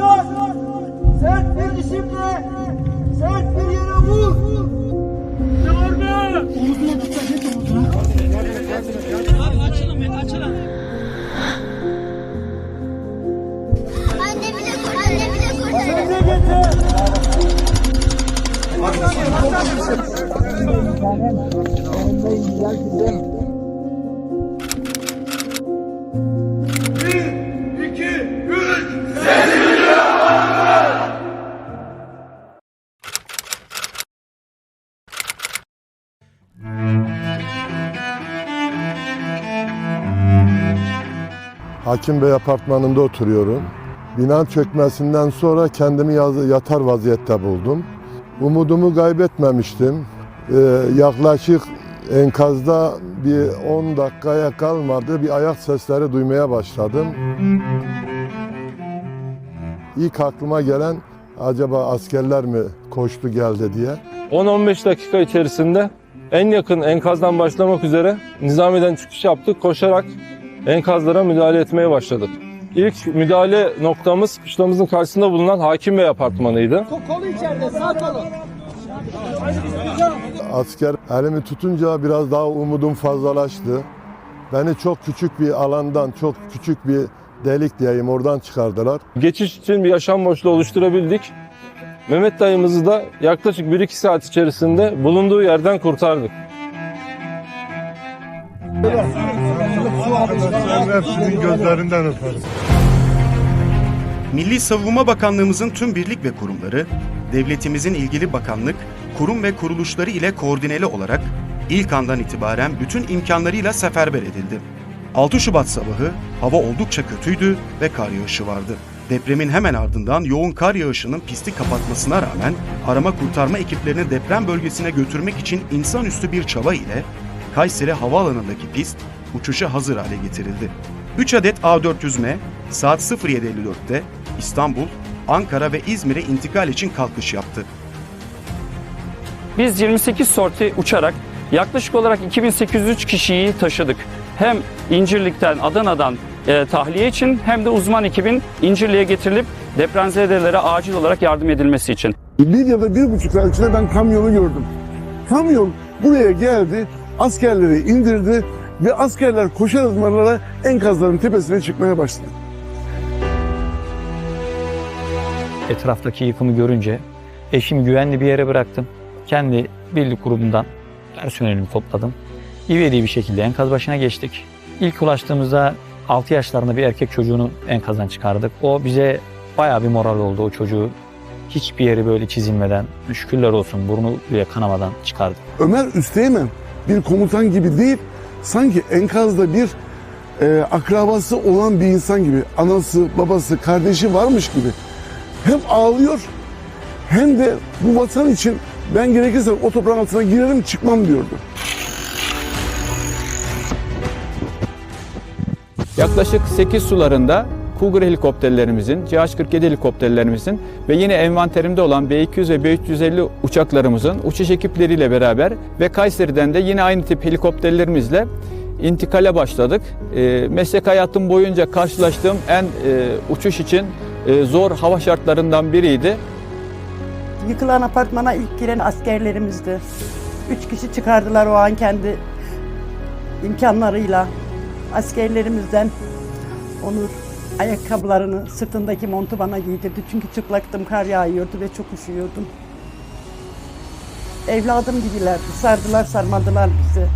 Kuşat! Sert bir dişimle sert bir yere vur! Çağırma! Annemi de kurtarın. Annemi de kurtarın. Ne getir? Bir, Hakim Bey apartmanında oturuyorum. Bina çökmesinden sonra kendimi yatar vaziyette buldum. Umudumu kaybetmemiştim. Ee, yaklaşık enkazda bir 10 dakikaya kalmadı bir ayak sesleri duymaya başladım. İlk aklıma gelen acaba askerler mi koştu geldi diye. 10-15 dakika içerisinde en yakın enkazdan başlamak üzere Nizami'den çıkış yaptık. Koşarak enkazlara müdahale etmeye başladık. İlk müdahale noktamız kışlamızın karşısında bulunan Hakim Bey apartmanıydı. Kolu içeride, sağ kolu. Asker elimi tutunca biraz daha umudum fazlalaştı. Beni çok küçük bir alandan, çok küçük bir delik diyeyim oradan çıkardılar. Geçiş için bir yaşam boşluğu oluşturabildik. Mehmet dayımızı da yaklaşık 1-2 saat içerisinde bulunduğu yerden kurtardık. Hepsinin gözlerinden öperim. Milli Savunma Bakanlığımızın tüm birlik ve kurumları, devletimizin ilgili bakanlık, kurum ve kuruluşları ile koordineli olarak ilk andan itibaren bütün imkanlarıyla seferber edildi. 6 Şubat sabahı hava oldukça kötüydü ve kar yağışı vardı. Depremin hemen ardından yoğun kar yağışının pisti kapatmasına rağmen arama kurtarma ekiplerini deprem bölgesine götürmek için insanüstü bir çaba ile Kayseri Havaalanı'ndaki pist uçuşa hazır hale getirildi. 3 adet A400M saat 07.54'te İstanbul, Ankara ve İzmir'e intikal için kalkış yaptı. Biz 28 sorti uçarak yaklaşık olarak 2803 kişiyi taşıdık. Hem İncirlik'ten, Adana'dan e, tahliye için hem de uzman ekibin İncirli'ye getirilip depremzedelere acil olarak yardım edilmesi için. Bir ya da bir buçuk saat içinde ben kamyonu gördüm. Kamyon buraya geldi, askerleri indirdi ve askerler koşar hızlarla enkazların tepesine çıkmaya başladı. etraftaki yıkımı görünce eşimi güvenli bir yere bıraktım. Kendi birlik grubundan personelimi topladım. İvedi bir şekilde enkaz başına geçtik. İlk ulaştığımızda 6 yaşlarında bir erkek çocuğunu enkazdan çıkardık. O bize bayağı bir moral oldu o çocuğu. Hiçbir yeri böyle çizilmeden, şükürler olsun burnu bile kanamadan çıkardık. Ömer Üsteğmen bir komutan gibi değil, sanki enkazda bir e, akrabası olan bir insan gibi, anası, babası, kardeşi varmış gibi hem ağlıyor hem de bu vatan için ben gerekirse o toprağın altına girerim çıkmam diyordu. Yaklaşık 8 sularında Cougar helikopterlerimizin, CH-47 helikopterlerimizin ve yine envanterimde olan B-200 ve B-350 uçaklarımızın uçuş ekipleriyle beraber ve Kayseri'den de yine aynı tip helikopterlerimizle intikale başladık. E, meslek hayatım boyunca karşılaştığım en e, uçuş için e, zor hava şartlarından biriydi. Yıkılan apartmana ilk giren askerlerimizdi. Üç kişi çıkardılar o an kendi imkanlarıyla. Askerlerimizden Onur ayakkabılarını, sırtındaki montu bana giydirdi. Çünkü çıplaktım, kar yağıyordu ve çok üşüyordum. Evladım gibilerdi. Sardılar, sarmadılar bizi.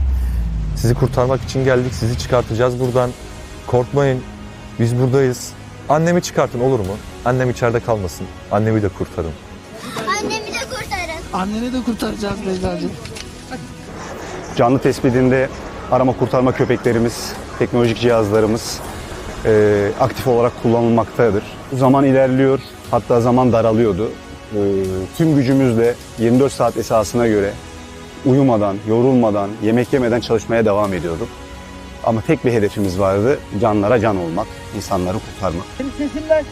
Sizi kurtarmak için geldik. Sizi çıkartacağız buradan. Korkmayın. Biz buradayız. Annemi çıkartın olur mu? Annem içeride kalmasın. Annemi de kurtarın. Annemi de kurtarın. Anneni de kurtaracağız Beyza'cığım. Canlı tespitinde arama kurtarma köpeklerimiz, teknolojik cihazlarımız e, aktif olarak kullanılmaktadır. Zaman ilerliyor, hatta zaman daralıyordu. E, tüm gücümüzle 24 saat esasına göre uyumadan, yorulmadan, yemek yemeden çalışmaya devam ediyorduk. Ama tek bir hedefimiz vardı, canlara can olmak, insanları kurtarmak. Sesimden.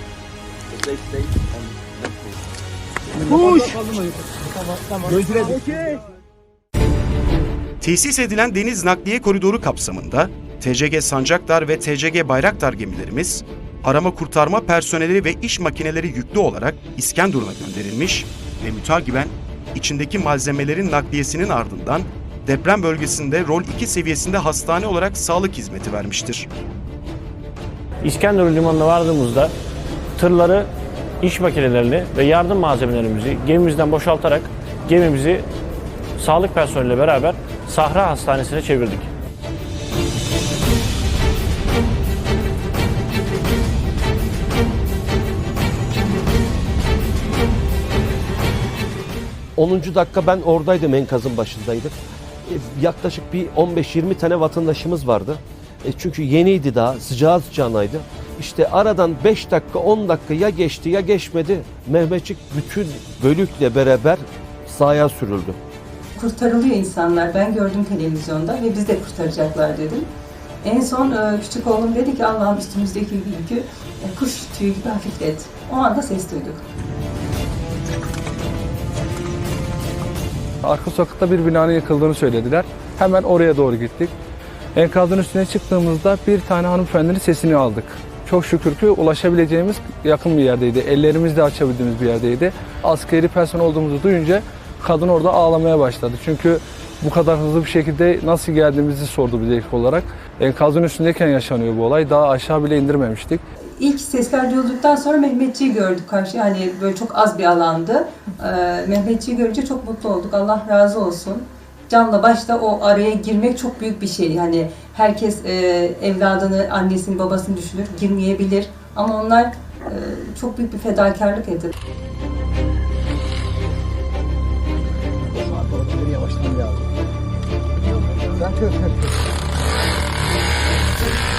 Kuş. Tesis edilen deniz nakliye koridoru kapsamında TCG Sancaktar ve TCG Bayraktar gemilerimiz arama kurtarma personeli ve iş makineleri yüklü olarak İskenderun'a gönderilmiş ve mütakiben içindeki malzemelerin nakliyesinin ardından deprem bölgesinde rol 2 seviyesinde hastane olarak sağlık hizmeti vermiştir. İskenderun limanına vardığımızda tırları, iş makinelerini ve yardım malzemelerimizi gemimizden boşaltarak gemimizi sağlık personeliyle beraber Sahra Hastanesi'ne çevirdik. Dakika ben oradaydım enkazın başındaydım. E, Yaklaşık bir 15-20 tane vatandaşımız vardı. E, Çünkü yeniydi daha, sıcağı sıcağınaydı. İşte aradan 5 dakika 10 dakika ya geçti ya geçmedi. Mehmetçik bütün bölükle beraber sahaya sürüldü. Kurtarılıyor insanlar. Ben gördüm televizyonda ve biz de kurtaracaklar dedim. En son e, küçük oğlum dedi ki Allah'ım üstümüzdeki yükü e, kuş tüyü gibi hafiflet. O anda ses duyduk. Arka sokakta bir binanın yıkıldığını söylediler. Hemen oraya doğru gittik. Enkazın üstüne çıktığımızda bir tane hanımefendinin sesini aldık. Çok şükür ki ulaşabileceğimiz yakın bir yerdeydi. Ellerimizle açabildiğimiz bir yerdeydi. Askeri personel olduğumuzu duyunca kadın orada ağlamaya başladı. Çünkü bu kadar hızlı bir şekilde nasıl geldiğimizi sordu bize ilk olarak. Enkazın üstündeyken yaşanıyor bu olay. Daha aşağı bile indirmemiştik. İlk sesler duyulduktan sonra Mehmetçiği gördük karşı. Yani böyle çok az bir alandı. Ee, Mehmetçiği görünce çok mutlu olduk. Allah razı olsun. Canla başta o araya girmek çok büyük bir şey. Yani herkes e, evladını, annesini, babasını düşünür, girmeyebilir. Ama onlar e, çok büyük bir fedakarlık etti. –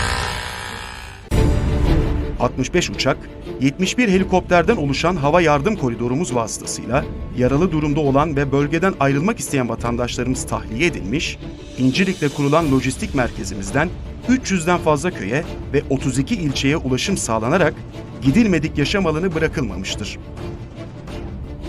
65 uçak, 71 helikopterden oluşan hava yardım koridorumuz vasıtasıyla yaralı durumda olan ve bölgeden ayrılmak isteyen vatandaşlarımız tahliye edilmiş, İncirlik'te kurulan lojistik merkezimizden 300'den fazla köye ve 32 ilçeye ulaşım sağlanarak gidilmedik yaşam alanı bırakılmamıştır.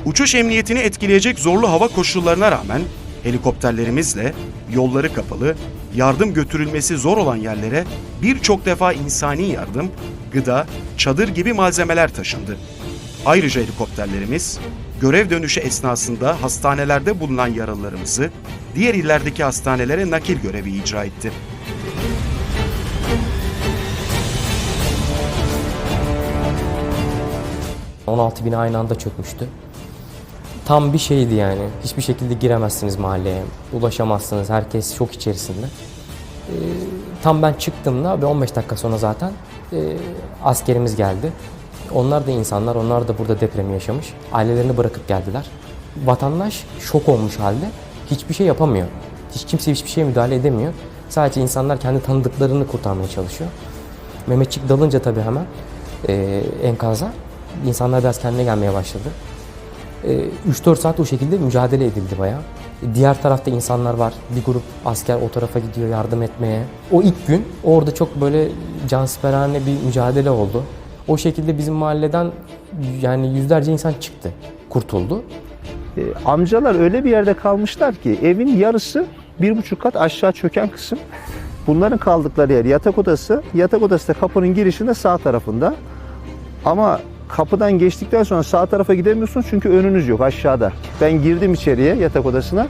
Uçuş emniyetini etkileyecek zorlu hava koşullarına rağmen helikopterlerimizle yolları kapalı, yardım götürülmesi zor olan yerlere birçok defa insani yardım, gıda, çadır gibi malzemeler taşındı. Ayrıca helikopterlerimiz görev dönüşü esnasında hastanelerde bulunan yaralılarımızı diğer illerdeki hastanelere nakil görevi icra etti. ...16 bina aynı anda çökmüştü. Tam bir şeydi yani. Hiçbir şekilde giremezsiniz mahalleye. Ulaşamazsınız. Herkes şok içerisinde. Ee, tam ben çıktığımda ve 15 dakika sonra zaten e, askerimiz geldi. Onlar da insanlar, onlar da burada depremi yaşamış. Ailelerini bırakıp geldiler. Vatandaş şok olmuş halde hiçbir şey yapamıyor. Hiç kimse hiçbir şeye müdahale edemiyor. Sadece insanlar kendi tanıdıklarını kurtarmaya çalışıyor. Mehmetçik dalınca tabii hemen e, enkaza insanlar biraz kendine gelmeye başladı. E, 3-4 saat o şekilde mücadele edildi bayağı. Diğer tarafta insanlar var. Bir grup asker o tarafa gidiyor yardım etmeye. O ilk gün orada çok böyle cansiperane bir mücadele oldu. O şekilde bizim mahalleden yani yüzlerce insan çıktı, kurtuldu. amcalar öyle bir yerde kalmışlar ki evin yarısı bir buçuk kat aşağı çöken kısım. Bunların kaldıkları yer yatak odası. Yatak odası da kapının girişinde sağ tarafında. Ama kapıdan geçtikten sonra sağ tarafa gidemiyorsunuz çünkü önünüz yok aşağıda. Ben girdim içeriye yatak odasına.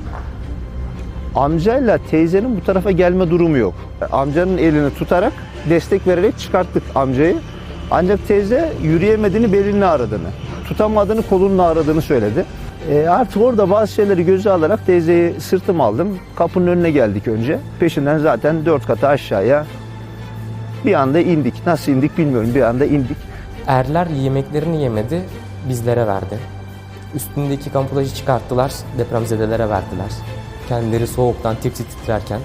Amcayla teyzenin bu tarafa gelme durumu yok. Amcanın elini tutarak destek vererek çıkarttık amcayı. Ancak teyze yürüyemediğini belini ağrıdığını, tutamadığını kolunun ağrıdığını söyledi. E, artık orada bazı şeyleri göze alarak teyzeyi sırtıma aldım. Kapının önüne geldik önce. Peşinden zaten dört katı aşağıya bir anda indik. Nasıl indik bilmiyorum bir anda indik. Erler yemeklerini yemedi, bizlere verdi. Üstündeki kamuflajı çıkarttılar, depremzedelere verdiler. Kendileri soğuktan tir titrerken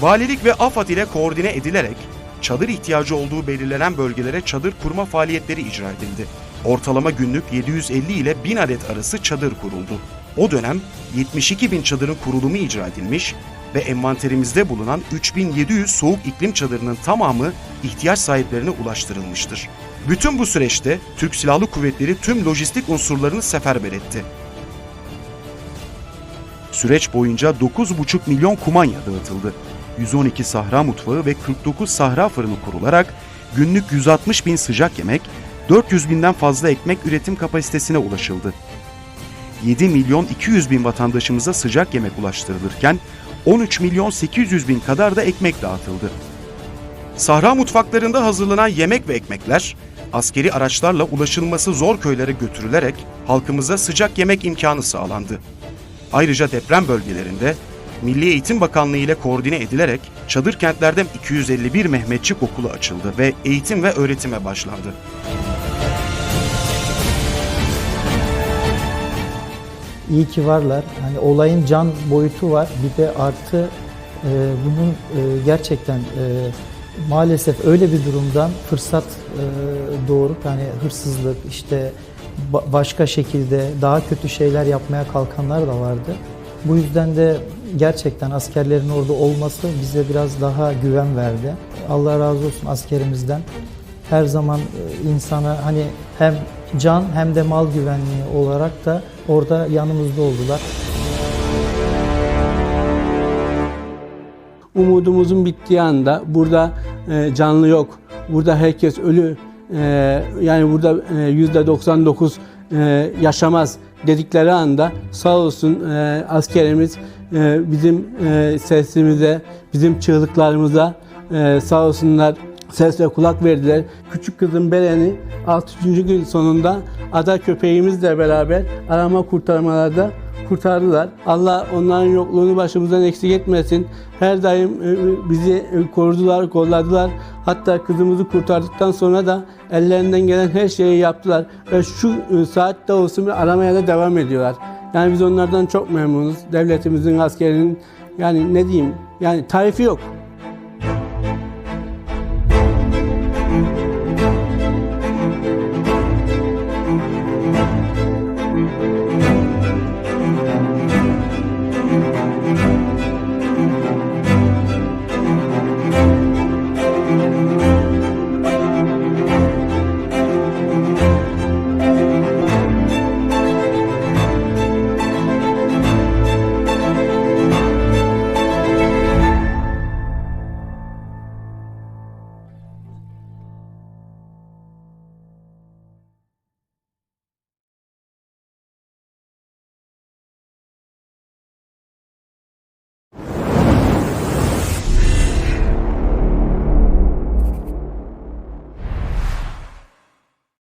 Valilik ve AFAD ile koordine edilerek çadır ihtiyacı olduğu belirlenen bölgelere çadır kurma faaliyetleri icra edildi. Ortalama günlük 750 ile 1000 adet arası çadır kuruldu. O dönem 72 bin çadırın kurulumu icra edilmiş ve envanterimizde bulunan 3700 soğuk iklim çadırının tamamı ihtiyaç sahiplerine ulaştırılmıştır. Bütün bu süreçte Türk Silahlı Kuvvetleri tüm lojistik unsurlarını seferber etti. Süreç boyunca 9,5 milyon kumanya dağıtıldı. 112 sahra mutfağı ve 49 sahra fırını kurularak günlük 160 bin sıcak yemek, 400 binden fazla ekmek üretim kapasitesine ulaşıldı. 7 milyon 200 bin vatandaşımıza sıcak yemek ulaştırılırken 13 milyon 800 bin kadar da ekmek dağıtıldı. Sahra mutfaklarında hazırlanan yemek ve ekmekler askeri araçlarla ulaşılması zor köylere götürülerek halkımıza sıcak yemek imkanı sağlandı. Ayrıca deprem bölgelerinde Milli Eğitim Bakanlığı ile koordine edilerek çadır kentlerde 251 Mehmetçik okulu açıldı ve eğitim ve öğretime başlandı. İyi ki varlar. Hani olayın can boyutu var. Bir de artı e, bunun e, gerçekten e, maalesef öyle bir durumdan fırsat e, doğurup hani hırsızlık işte ba- başka şekilde daha kötü şeyler yapmaya kalkanlar da vardı. Bu yüzden de gerçekten askerlerin orada olması bize biraz daha güven verdi. Allah razı olsun askerimizden. Her zaman e, insana hani hem can hem de mal güvenliği olarak da orada yanımızda oldular. Umudumuzun bittiği anda burada e, canlı yok. Burada herkes ölü. E, yani burada e, yüzde 99 e, yaşamaz dedikleri anda sağ olsun e, askerimiz e, bizim e, sesimize, bizim çığlıklarımıza e, sağ olsunlar ses ve kulak verdiler. Küçük kızım Beren'i 6. gün sonunda ada köpeğimizle beraber arama kurtarmalarda kurtardılar. Allah onların yokluğunu başımızdan eksik etmesin. Her daim e, bizi e, korudular, kolladılar. Hatta kızımızı kurtardıktan sonra da ellerinden gelen her şeyi yaptılar. Ve şu e, saatte olsun bir aramaya da devam ediyorlar. Yani biz onlardan çok memnunuz. Devletimizin, askerinin yani ne diyeyim yani tarifi yok.